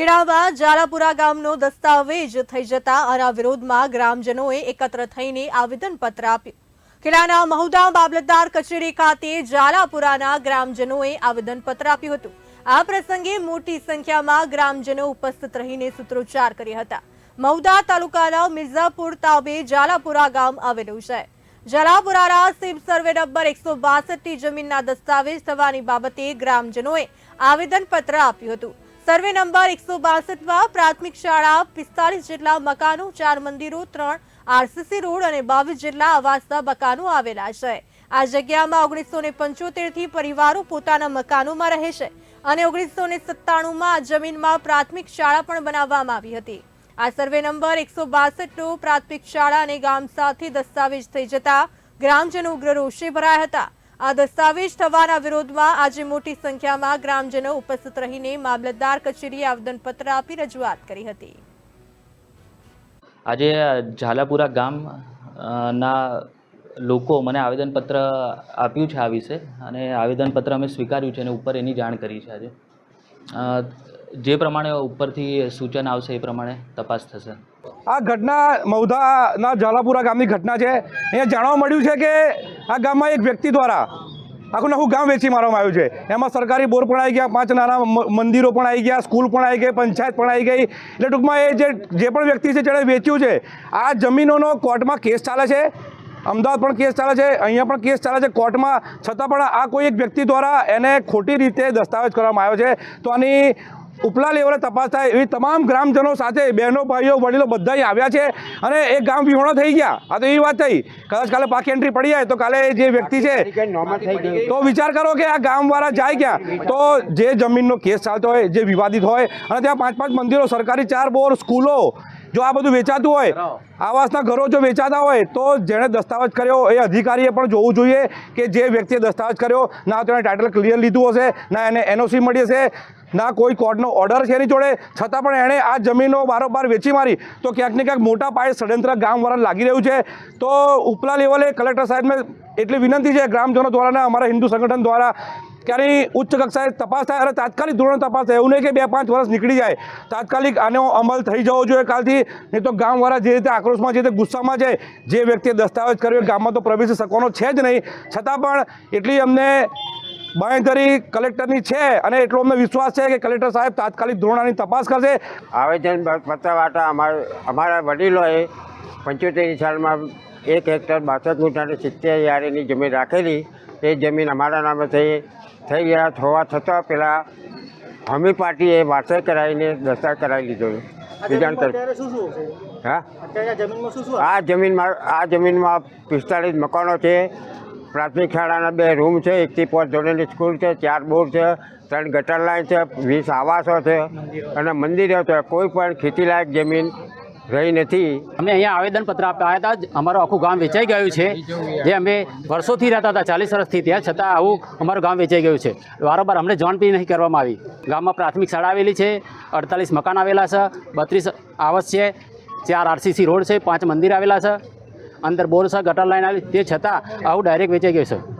ખેડામાં જાલાપુરા ગામનો દસ્તાવેજ થઈ જતા આના વિરોધમાં ગ્રામજનોએ એકત્ર થઈને આવેદનપત્ર આપ્યું. ખેડાના મહુદા મામલતદાર કચેરી ખાતે જાલાપુરાના ગ્રામજનોએ આવેદનપત્ર આપ્યું હતું. આ પ્રસંગે મોટી સંખ્યામાં ગ્રામજનો ઉપસ્થિત રહીને સૂત્રોચ્ચાર કર્યા હતા. મહુદા તાલુકાના મિર્ઝાપુર તાબે જાલાપુરા ગામ આવેલું છે. જલાપુરાના સીમ સર્વે નંબર એકસો બાસઠની જમીનના દસ્તાવેજ થવાની બાબતે ગ્રામજનોએ આવેદનપત્ર આપ્યું હતું. સર્વે નંબર એકસો બાસઠમાં પ્રાથમિક શાળા પિસ્તાલીસ જેટલા મકાનો, ચાર મંદિરો, ત્રણ આરસીસી રોડ અને બાવીસ જેટલા આવાસના મકાનો આવેલા છે. આ જગ્યામાં ઓગણીસો ને પંચોતેરથી પરિવારો પોતાના મકાનોમાં રહે છે અને ઓગણીસો ને સત્તાણુંમાં આ જમીનમાં પ્રાથમિક શાળા પણ બનાવવામાં આવી હતી. આ સર્વે નંબર એકસો બાસઠનો પ્રાથમિક શાળા અને ગામ સાથે દસ્તાવેજ થઈ જતા ગ્રામજનો ઉગ્ર રોષે ભરાયા હતા. આ દસ્તાવેજ થવાના વિરોધમાં આજે મોટી સંખ્યામાં ગ્રામજનો ઉપસ્થિત રહીને મામલતદાર કચેરીએ આવેદનપત્ર આપી રજૂઆત કરી હતી. આજે ઝાલાપુરા ગામ ના લોકો મને આવેદનપત્ર આપ્યું છે આ વિશે અને આવેદનપત્ર અમે સ્વીકાર્યું છે અને ઉપર એની જાણ કરી છે આજે. જે પ્રમાણે ઉપરથી સૂચન આવશે એ પ્રમાણે તપાસ થશે. આ ઘટના મૌધાના ઝાલાપુરા ગામની ઘટના છે. અહીંયા જાણવા મળ્યું છે કે આ ગામમાં એક વ્યક્તિ દ્વારા આખું આખું ગામ વેચી મારવામાં આવ્યું છે. એમાં સરકારી બોર પણ આવી ગયા, પાંચ નાના મંદિરો પણ આવી ગયા, સ્કૂલ પણ આવી ગઈ, પંચાયત પણ આવી ગઈ. એટલે ટૂંકમાં એ જે જે પણ વ્યક્તિ છે જેણે વેચ્યું છે, આ જમીનોનો કોર્ટમાં કેસ ચાલે છે, અમદાવાદ પણ કેસ ચાલે છે, અહીંયા પણ કેસ ચાલે છે, કોર્ટમાં છતાં પણ આ કોઈ એક વ્યક્તિ દ્વારા એને ખોટી રીતે દસ્તાવેજ કરવામાં આવ્યો છે. તો આની ઉપલા લેવલે તપાસ થાય. એવી તમામ ગ્રામજનો સાથે બહેનો ભાઈઓ વડીલો બધા અહીં આવ્યા છે અને એ ગામ વિહોણા થઈ ગયા. આ તો એવી વાત થઈ. કદાચ કાલે પાકી એન્ટ્રી પડી જાય તો કાલે જે વ્યક્તિ છે તો વિચાર કરો કે આ ગામવાળા જાય ક્યાં? તો જે જમીનનો કેસ ચાલતો હોય જે વિવાદિત હોય અને ત્યાં પાંચ પાંચ મંદિરો સરકારી ચાર બોર સ્કૂલો જો આ બધું વેચાતું હોય આવાસના ઘરો જો વેચાતા હોય તો જેણે દસ્તાવેજ કર્યો એ અધિકારીએ પણ જોવું જોઈએ કે જે વ્યક્તિએ દસ્તાવેજ કર્યો ના તો એને ટાઇટલ ક્લિયર લીધું હશે ના એને એનઓસી મળી હશે. ના, કોઈ કોર્ટનો ઓર્ડર છે એની જોડે. છતાં પણ એણે આ જમીનો બારોબાર વેચી મારી. તો ક્યાંક ને ક્યાંક મોટા પાયે ષડયંત્ર ગામવાળા લાગી રહ્યું છે. તો ઉપલા લેવલે કલેક્ટર સાહેબને એટલી વિનંતી છે, ગ્રામજનો દ્વારા અમારા હિન્દુ સંગઠન દ્વારા કે ઉચ્ચ કક્ષાએ તપાસ થાય. અને તાત્કાલિક ધોરણ તપાસ થાય. એવું નહીં કે બે પાંચ વર્ષ નીકળી જાય. તાત્કાલિક આનો અમલ થઈ જવો જોઈએ કાલથી. નહીં તો ગામવાળા જે રીતે આક્રોશમાં જે રીતે ગુસ્સામાં છે. જે વ્યક્તિએ દસ્તાવેજ કર્યો ગામમાં તો પ્રવેશી શકવાનો છે જ નહીં. છતાં પણ એટલી અમને બાંયધરી કલેક્ટરની છે અને એટલો અમને વિશ્વાસ છે કે કલેક્ટર સાહેબ તાત્કાલિક ધોરણાની તપાસ કરશે. આવેદન પત્ર વાટા અમારા અમારા વડીલોએ પંચોતેર સાલમાં એક હેક્ટર બાસઠ ગુંઠાને સિત્તેર યારીની જમીન રાખેલી. એ જમીન અમારા નામે થઈ થઈ ગયા હોવા છતાં પેલા હમી પાર્ટીએ વારસાઈ કરાવીને દસ્તાર કરાવી લીધો. બીજા હા? આ જમીનમાં આ જમીનમાં પિસ્તાલીસ મકાનો છે. પ્રાથમિક શાળાના બે રૂમ છે, એકથી પાંચ ધોરણની સ્કૂલ છે, ચાર બોર છે, ત્રણ ગટર લાઇન છે, વીસ આવાસો છે અને મંદિરો છે. કોઈ પણ ખેતીલાયક જમીન રહી નથી. અમે અહીંયા આવેદનપત્ર આપવા આવ્યા હતા. અમારું આખું ગામ વેચાઈ ગયું છે. જે અમે વર્ષોથી રહેતા હતા, ચાલીસ વર્ષથી. ત્યાં છતાં આવું અમારું ગામ વેચાઈ ગયું છે. વારંવાર અમને જાણ બી નહીં કરવામાં આવી. ગામમાં પ્રાથમિક શાળા આવેલી છે, અડતાલીસ મકાન આવેલા છે, બત્રીસ આવાસ છે, ચાર આરસીસી રોડ છે, પાંચ મંદિર આવેલા છે. અંદર બોર છે ગટર લાઈન આવી. તે છતાં આવું ડાયરેક્ટ વેચાઈ ગયું છે.